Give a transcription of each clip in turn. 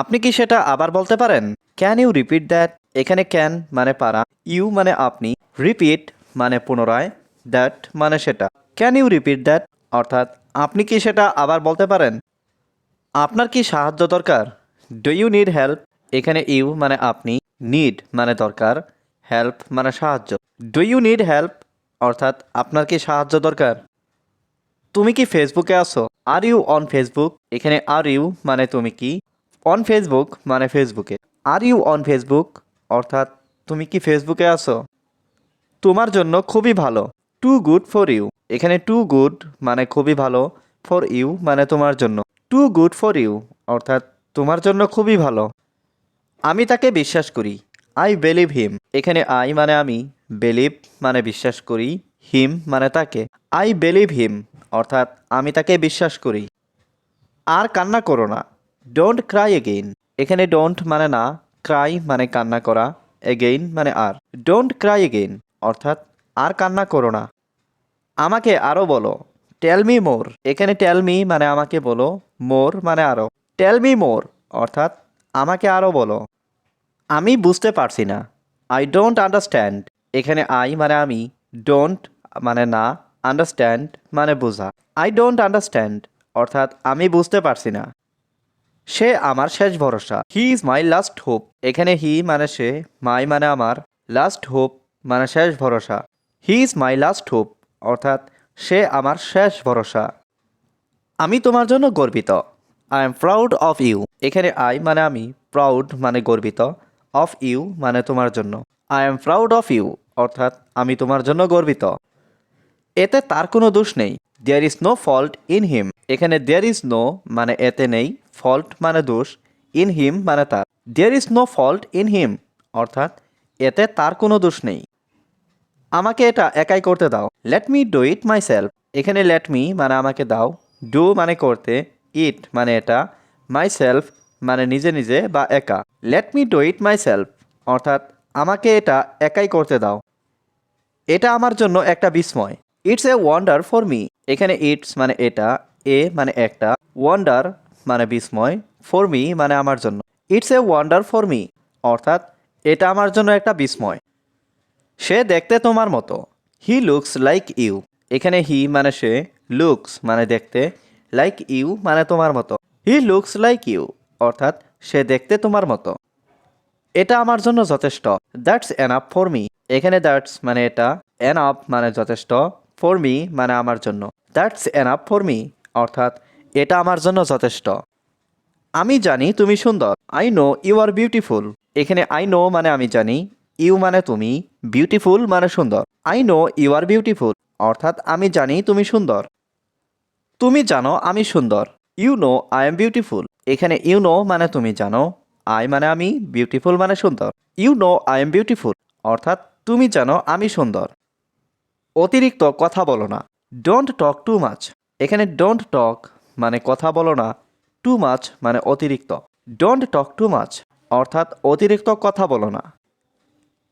আপনি কি সেটা আবার বলতে পারেন? ক্যান ইউ রিপিট দ্যাট এখানে ক্যান মানে পারা ইউ মানে আপনি রিপিট মানে পুনরায় দ্যাট মানে সেটা। ক্যান ইউ রিপিট দ্যাট অর্থাৎ, আপনি কি সেটা আবার বলতে পারেন? আপনার কি সাহায্য দরকার? ডু ইউ নিড হেল্প এখানে ইউ মানে আপনি নিড মানে দরকার হেল্প মানে সাহায্য। ডু ইউ নিড হেল্প অর্থাৎ, আপনার কি সাহায্য দরকার? তুমি কি ফেসবুকে আছো? আর ইউ অন ফেসবুক এখানে আর ইউ মানে তুমি কি? অন ফেসবুক মানে ফেসবুকে আর ইউ অন ফেসবুক অর্থাৎ, তুমি কি ফেসবুকে আছো? তোমার জন্য খুবই ভালো। টু গুড ফর ইউ এখানে টু গুড মানে খুবই ভালো। ফর ইউ মানে তোমার জন্য। টু গুড ফর ইউ অর্থাৎ, তোমার জন্য খুবই ভালো। আমি তাকে বিশ্বাস করি। আই বিলিভ হিম এখানে আই মানে আমি। বিলিভ মানে বিশ্বাস করি। হিম মানে তাকে। আই বিলিভ হিম অর্থাৎ, আমি তাকে বিশ্বাস করি। আর কান্না করো না। ডোন্ট ক্রাই এগেইন এখানে ডোন্ট মানে না ক্রাই মানে কান্না করা এগেইন মানে আর। ডোন্ট ক্রাই এগেইন অর্থাৎ আর কান্না করো না। আমাকে আরও বলো টেল মি মোর এখানে টেল মি মানে আমাকে বলো মোর মানে আরও টেল মি মোর অর্থাৎ আমাকে আরও বলো। আমি বুঝতে পারছি না। আই ডোন্ট আন্ডারস্ট্যান্ড এখানে আই মানে আমি ডোন্ট মানে না আন্ডারস্ট্যান্ড মানে বোঝা। আই ডোন্ট আন্ডারস্ট্যান্ড অর্থাৎ আমি বুঝতে পারছি না। সে আমার শেষ ভরসা। He is my last hope এখানে হি মানে সে মাই মানে আমার। লাস্ট হোপ মানে শেষ ভরসা। He is my last hope অর্থাৎ সে আমার শেষ ভরসা। আমি তোমার জন্য গর্বিত। I am proud of you এখানে আই মানে আমি প্রাউড মানে গর্বিত। অফ ইউ মানে তোমার জন্য। I am proud of you অর্থাৎ আমি তোমার জন্য গর্বিত। এতে তার কোনো দোষ নেই। There is no fault in him এখানে দেয়ার ইজ নো মানে এতে নেই ফল্ট মানে দোষ ইন হিম মানে তার। There is no fault in him অর্থাৎ এতে তার কোনো দোষ নেই। আমাকে এটা একাই করতে দাও। Let me do it myself এখানে লেট মি মানে আমাকে দাও। ডু মানে করতে ইট মানে এটা মাই সেলফ মানে নিজে নিজে বা একা। Let me do it myself অর্থাৎ আমাকে এটা একাই করতে দাও। এটা আমার জন্য একটা বিস্ময়। It's a wonder for me এখানে ইটস মানে এটা, এ মানে একটা ওয়ান্ডার মানে বিস্ময় ফর মি মানে আমার জন্য। It's a wonder for me অর্থাৎ এটা আমার জন্য একটা বিস্ময়। সে দেখতে তোমার মতো। হি লুকস লাইক ইউ এখানে হি মানে সে লুকস মানে দেখতে লাইক ইউ মানে তোমার মতো। হি লুকস লাইক ইউ অর্থাৎ সে দেখতে তোমার মতো। এটা আমার জন্য যথেষ্ট। That's enough for me এখানে দ্যাটস মানে এটা এন আপ মানে যথেষ্ট। ফর মি মানে আমার জন্য। That's enough for me অর্থাৎ এটা আমার জন্য যথেষ্ট। আমি জানি তুমি সুন্দর। I know you are beautiful এখানে আই নো মানে আমি জানি ইউ মানে তুমি বিউটিফুল মানে সুন্দর। I know you are beautiful অর্থাৎ আমি জানি তুমি সুন্দর। তুমি জানো আমি সুন্দর। You know I am beautiful এখানে ইউ নো মানে তুমি জানো আই মানে আমি বিউটিফুল মানে সুন্দর। You know I am beautiful অর্থাৎ তুমি জানো আমি সুন্দর। অতিরিক্ত কথা বলো না। ডোন্ট টক টু মাচ এখানে ডোন্ট টক মানে কথা বলো না টু মাচ মানে অতিরিক্ত। ডোন্ট টক টু মাচ অর্থাৎ অতিরিক্ত কথা বলো না।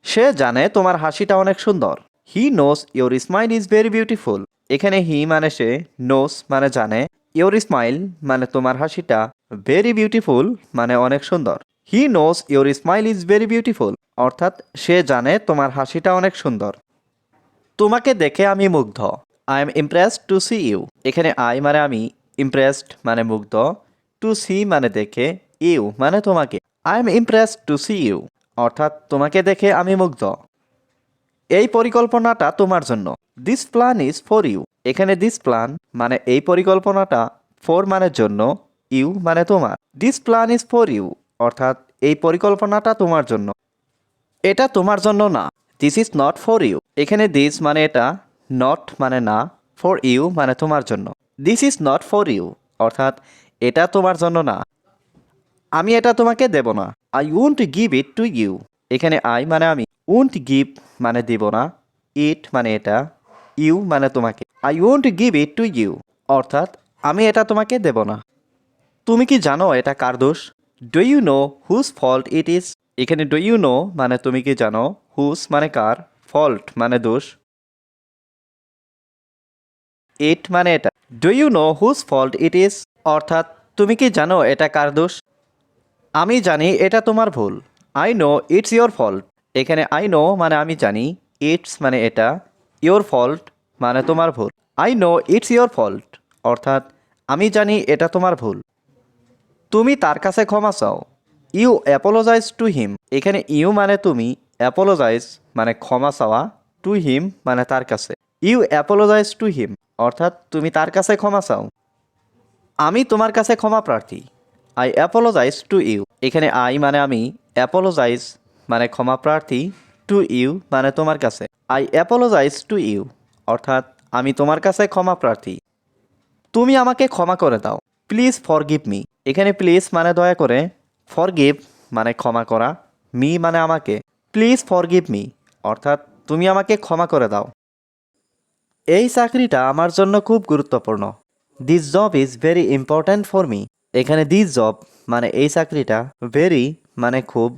সে জানে তোমার হাসিটা অনেক সুন্দর। He knows your smile is very beautiful এখানে হি মানে সে নোস মানে জানে। ইউর স্মাইল মানে তোমার হাসিটা ভেরি বিউটিফুল মানে অনেক সুন্দর। He knows your smile is very beautiful অর্থাৎ সে জানে তোমার হাসিটা অনেক সুন্দর। তোমাকে দেখে আমি মুগ্ধ। I am impressed to see you এখানে আই মানে আমি ইমপ্রেসড মানে মুগ্ধ। টু সি মানে দেখে ইউ মানে তোমাকে। I am impressed to see you অর্থাৎ তোমাকে দেখে আমি মুগ্ধ। এই পরিকল্পনাটা তোমার জন্য। This plan is for you এখানে দিস প্ল্যান মানে এই পরিকল্পনাটা ফর মানে জন্য ইউ মানে তোমার। This plan is for you অর্থাৎ এই পরিকল্পনাটা তোমার জন্য। এটা তোমার জন্য না। This is not for you এখানে দিস মানে এটা নট মানে না ফর ইউ মানে তোমার জন্য। This is not for you অর্থাৎ এটা তোমার জন্য না। আমি এটা তোমাকে দেব না। I won't give it to you এখানে আই মানে আমি। উন্ট গিভ মানে দিব না। ইট মানে এটা। ইউ মানে তোমাকে। I won't give it to you অর্থাৎ আমি এটা তোমাকে দেব না। তুমি কি জানো এটা কার দোষ? Do you know whose fault it is এখানে ডু ইউ নো মানে তুমি কি জানো? হুজ মানে কার? ফল্ট মানে দোষ? ইট মানে এটা। Do you know whose fault it is অর্থাৎ তুমি কি জানো এটা কার দোষ? আমি জানি এটা তোমার ভুল। I know it's your fault এখানে আই নো মানে আমি জানি ইটস মানে এটা ইয়োর ফল্ট মানে তোমার ভুল। I know it's your fault অর্থাৎ আমি জানি এটা তোমার ভুল। তুমি তার কাছে ক্ষমা চাও। You apologise to him. এখানে ইউ মানে তুমি, অ্যাপোলোজাইজ মানে ক্ষমা চাওয়া, টু হিম মানে তার কাছে। ইউ অ্যাপোলোজাইজ টু হিম, অর্থাৎ তুমি তার কাছে ক্ষমা চাও। আমি তোমার কাছে ক্ষমা প্রার্থী। I apologise to you. এখানে আই মানে আমি, অ্যাপোলোজাইজ মানে ক্ষমা প্রার্থী, টু ইউ মানে তোমার কাছে। আই অ্যাপোলোজাইজ টু ইউ, অর্থাৎ আমি তোমার কাছে ক্ষমা প্রার্থী। তুমি আমাকে ক্ষমা করে দাও। Please forgive me. এখানে প্লিজ মানে দয়া করে ফরগিভ মানে ক্ষমা করা মি মানে আমাকে। প্লিজ ফরগিভ মি অর্থাৎ তুমি আমাকে ক্ষমা করে দাও। এই চাকরিটা আমার জন্য খুব গুরুত্বপূর্ণ। This job is very important for me এখানে দিস জব মানে এই চাকরিটা ভেরি মানে খুব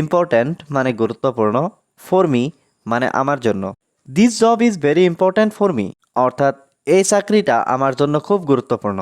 ইম্পর্ট্যান্ট মানে গুরুত্বপূর্ণ ফর মি মানে আমার জন্য। This job is very important for me অর্থাৎ এই চাকরিটা আমার জন্য খুব গুরুত্বপূর্ণ।